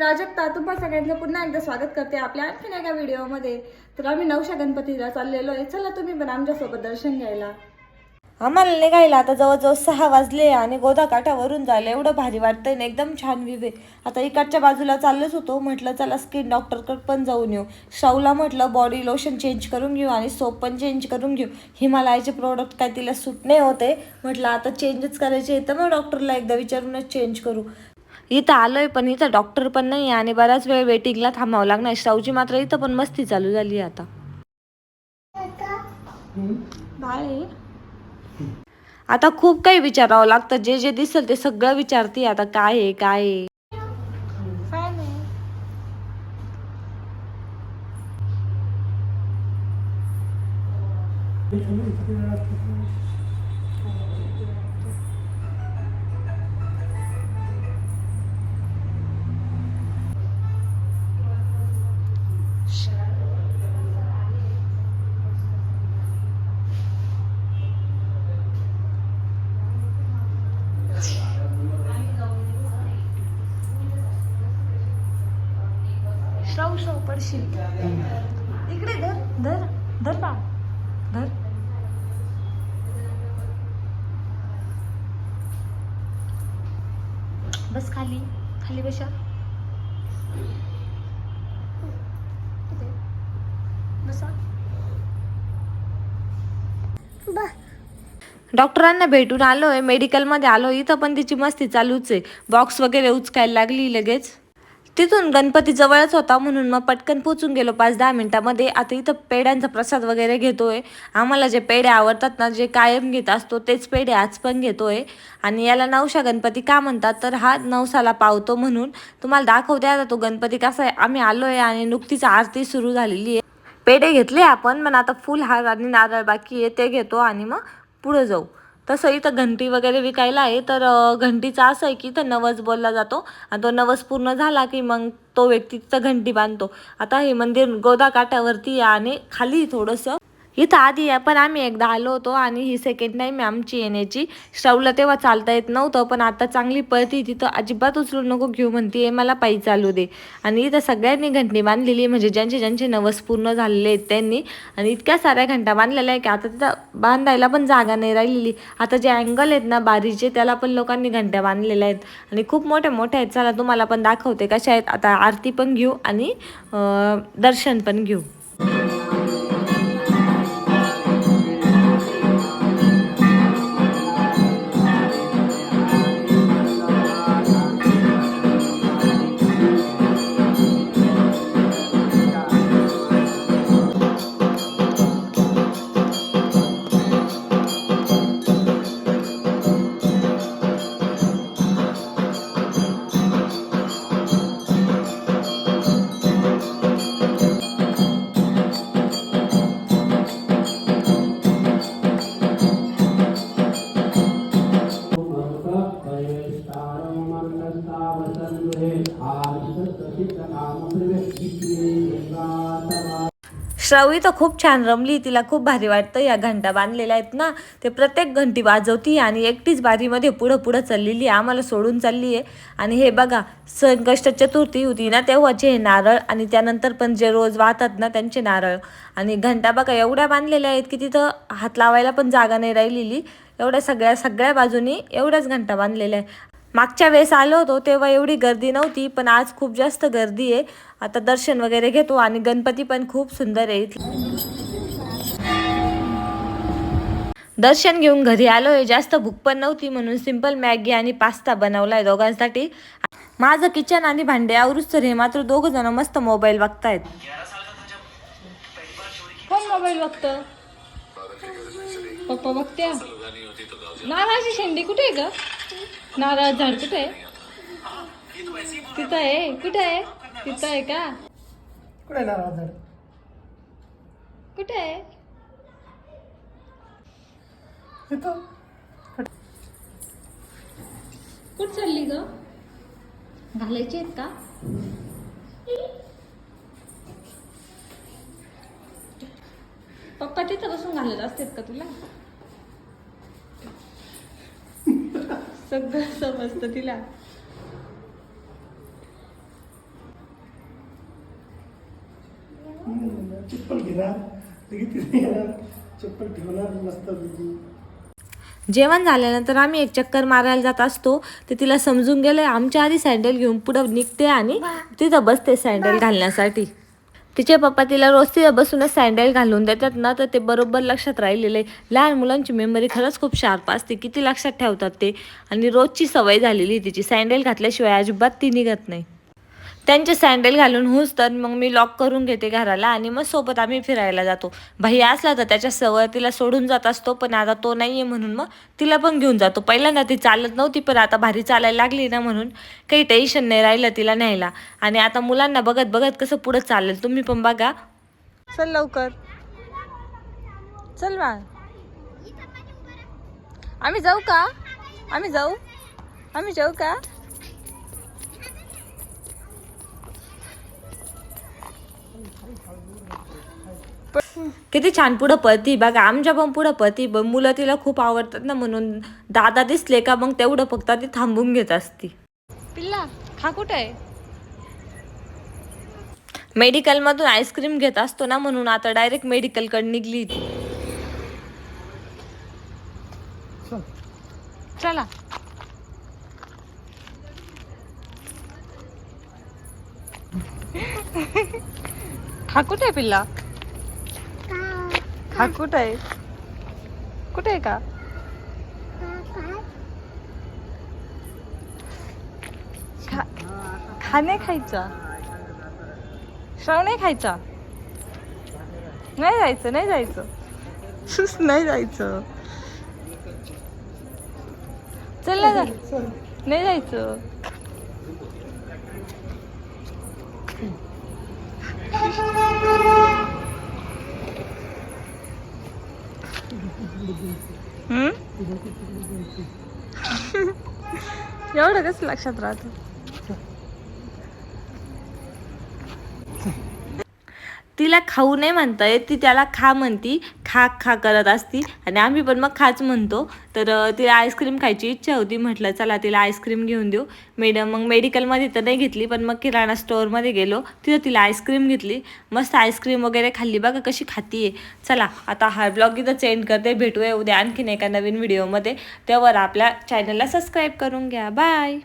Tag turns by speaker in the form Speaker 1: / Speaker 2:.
Speaker 1: प्राजक्ता तुम्हा सगळ्यांचं पुन्हा एकदा स्वागत करते आपल्या आणखीन एका व्हिडिओमध्ये. तर आम्ही नवशा गणपतीला चाललेलो आहे. चला तुम्ही पण आमच्यासोबत दर्शन घ्यायला. आम्हाला निघायला आता जवळजवळ सहा वाजले आणि गोदा काठावरून जायला एवढं भारी वाटतंय ना एकदम छान विवे आता इकडच्या बाजूला चाललोच होतो. म्हटलं चला स्किन डॉक्टरकडे पण जाऊन येऊ. शाऊला म्हटलं बॉडी लोशन चेंज करून घेऊ आणि सोप पण चेंज करून घेऊ. हिमालयाचे प्रोडक्ट काय तिला सूट नाही होते. म्हटलं आता चेंजच करायचे तर मग डॉक्टरला एकदा विचारूनच चेंज करू. इथं आलोय पण इथं डॉक्टर पण नाही आणि बराच वेळ वेटिंगला थांबावं लागणार. शाऊची मात्र इथं पण मस्ती चालू झाली आता. आता खूप काही विचारावं लागतं. जे जे दिसेल ते सगळं विचारते आता काय आहे काय आहे? श्राव श्राव पडशील इकडे धर धर धर बा धर. बस खाली खाली बशा बसा. डॉक्टरांना भेटून आलोय मेडिकलमध्ये आलो इथं पण तिची मस्ती चालूच आहे. बॉक्स वगैरे उचकायला लागली लगेच. तिथून गणपती जवळच होता म्हणून मग पटकन पोचून गेलो पाच दहा मिनिटामध्ये. आता इथं पेड्यांचा प्रसाद वगैरे घेतोय. आम्हाला जे पेढे आवडतात ना जे कायम घेत असतो तेच पेढे आज पण घेतोय. आणि याला नवशा गणपती का म्हणतात? तर हा नवसाला पावतो म्हणून. तुम्हाला दाखवते आता तो गणपती कसा आहे. आम्ही आलोय आणि नुकतीच आरती सुरू झालेली आहे. पेढे घेतले आपण पण आता फुल हार आणि नारळ बाकी आहे ते घेतो आणि मग पुढं जाऊ. तसं इथं घंटी वगैरे विकायला आहे तर घंटीचा असं आहे की इथं नवस बोलला जातो. आणि तो नवस पूर्ण झाला की मग तो व्यक्ती तिथं घंटी बांधतो. आता हे मंदिर गोदा काठावरती आहे आणि खाली थोडंसं इथं आधी आहे, पण आम्ही एकदा आलो होतो आणि ही सेकंड टाईम आमची येण्याची. श्रावला तेव्हा चालता येत नव्हतं पण आता चांगली पळती तिथं अजिबात उचलू नको घेऊ म्हणते मला पायी चालू दे. आणि इथं सगळ्यांनी घंटी बांधलेली आहे, म्हणजे ज्यांचे ज्यांचे नवस पूर्ण झालेले आहेत त्यांनी. आणि इतक्या साऱ्या घंटा बांधलेल्या आहे की आता तिथं बांधायला पण जागा नाही राहिलेली. आता जे अँगल आहेत ना बारीचे त्याला पण लोकांनी घंट्या बांधलेल्या आहेत. आणि खूप मोठ्या मोठ्या आहेत चला तुम्हाला पण दाखवते कशा आहेत. आता आरती पण घेऊ आणि दर्शन पण घेऊ. श्रावी तर खूप छान रमली. तिला खूप भारी वाटतं. या घंटा बांधलेल्या आहेत ना ते प्रत्येक घंटी वाजवती आणि एकटीच बारीमध्ये पुढं पुढं चाललेली आम्हाला सोडून चालली आहे आणि हे बघा संकष्ट चतुर्थी होती ना तेव्हाचे हे नारळ आणि त्यानंतर पण जे रोज वाहतात ना त्यांचे नारळ. आणि घंटा बघा एवढ्या बांधलेल्या आहेत की तिथं हात लावायला पण जागा नाही राहिलेली. एवढ्या सगळ्या सगळ्या बाजूनी एवढ्याच घंटा बांधलेल्या आहे मागच्या वेळेस आलो होतो तेव्हा एवढी गर्दी नव्हती पण आज खूप जास्त गर्दी आहे. आता दर्शन वगैरे घेतो आणि गणपती पण खूप सुंदर आहे. दर्शन घेऊन घरी आलोय. जास्त भूक पण नव्हती म्हणून सिंपल मॅगी आणि पास्ता बनवलाय दोघांसाठी. माझं किचन आणि भांडे आवरूच तर हे मात्र दोघ जण मस्त मोबाईल बघतायत. कोण मोबाईल बघत? पप्पा बघते. नारळाची शेंडी कुठे आहे ग? नारळ झाड कुठे आहे? तिथं आहे. कुठे आहे? तिथं आहे का?
Speaker 2: कुठे नारळ झाड?
Speaker 1: कुठे आहे?
Speaker 2: तिथं.
Speaker 1: कुठे चालली ग? घालायची आहेत का? पप्पा तिथं बसून घालत असतात का तुला? सगळं समजतं तिला. जेवण झाल्यानंतर आम्ही एक चक्कर मारायला जात असतो. ते तिला समजून गेलं आमच्या आधी सँडल घेऊन पुढं निघते आणि तिथं बसते सँडल घालण्यासाठी. तिचे पप्पा तिला रोज तिला बसूनच सँडल घालून देतात ना तर ते बरोबर लक्षात राहिलेलं. आहे लहान मुलांची मेमरी खरंच खूप शार्प असते. किती लक्षात ठेवतात ते. आणि रोजची सवय झालेली आहे तिची. सँडल घातल्याशिवाय अजिबात ती निघत नाही. त्यांचे सँडल घालून हुस तर मग मी लॉक करून घेते घराला आणि मग सोबत आम्ही फिरायला जातो. भाई असला तर त्याच्या सवय तिला सोडून जात असतो पण आता तो नाही आहे म्हणून मग तिला पण घेऊन जातो. पहिल्यांदा ती चालत नव्हती पण आता भारी चालायला लागली ना म्हणून काही टेन्शन नाही राहिलं तिला न्यायला. आणि आता मुलांना बघत बघत कसं पुढं चालेल तुम्ही पण बघा. चल लवकर. चल बा आम्ही जाऊ का? आम्ही जाऊ? आम्ही जाऊ का? किती छान पुढं पळती. बघा आमच्या पण पुढं पळती. मुलं तिला खूप आवडतात ना म्हणून. दादा दिसले का मग तेवढं फक्त ती थांबून घेत असती. पिल्ला हा कुठे? आहे मेडिकलमधून आईस्क्रीम घेत असतो ना म्हणून आता डायरेक्ट मेडिकलकडे निघली.
Speaker 2: चल.
Speaker 1: चला हा कुठे आहे पिल्ला हा कुठे आहे कुठे आहे का खा खा नाही खायचा श्राव नाही खायचा नाही जायचं नाही जायचं नाही जायचं चल ना जा
Speaker 2: चल
Speaker 1: नाही जायचं हम्म? एवढं कसं लक्षात राहतं तिला खाऊ नाही म्हणता येत. ती त्याला खा म्हणती. खा खा करत असती. आणि आम्ही पण मग खाच म्हणतो. तर तिला आईस्क्रीम खायची इच्छा होती. म्हटलं चला तिला आईस्क्रीम घेऊन देऊ. मेडम मग मेडिकलमध्ये तर नाही घेतली पण मग किराणा स्टोअरमध्ये गेलो. तिथं तिला आईस्क्रीम घेतली. मस्त आईस्क्रीम वगैरे खाल्ली. बघा कशी खातीये. चला आता हा ब्लॉग इथं चेंज करते. भेटूया उद्या आणखीन एका नवीन व्हिडिओमध्ये. तेव्हा आपल्या चॅनलला सबस्क्राईब करून घ्या. बाय!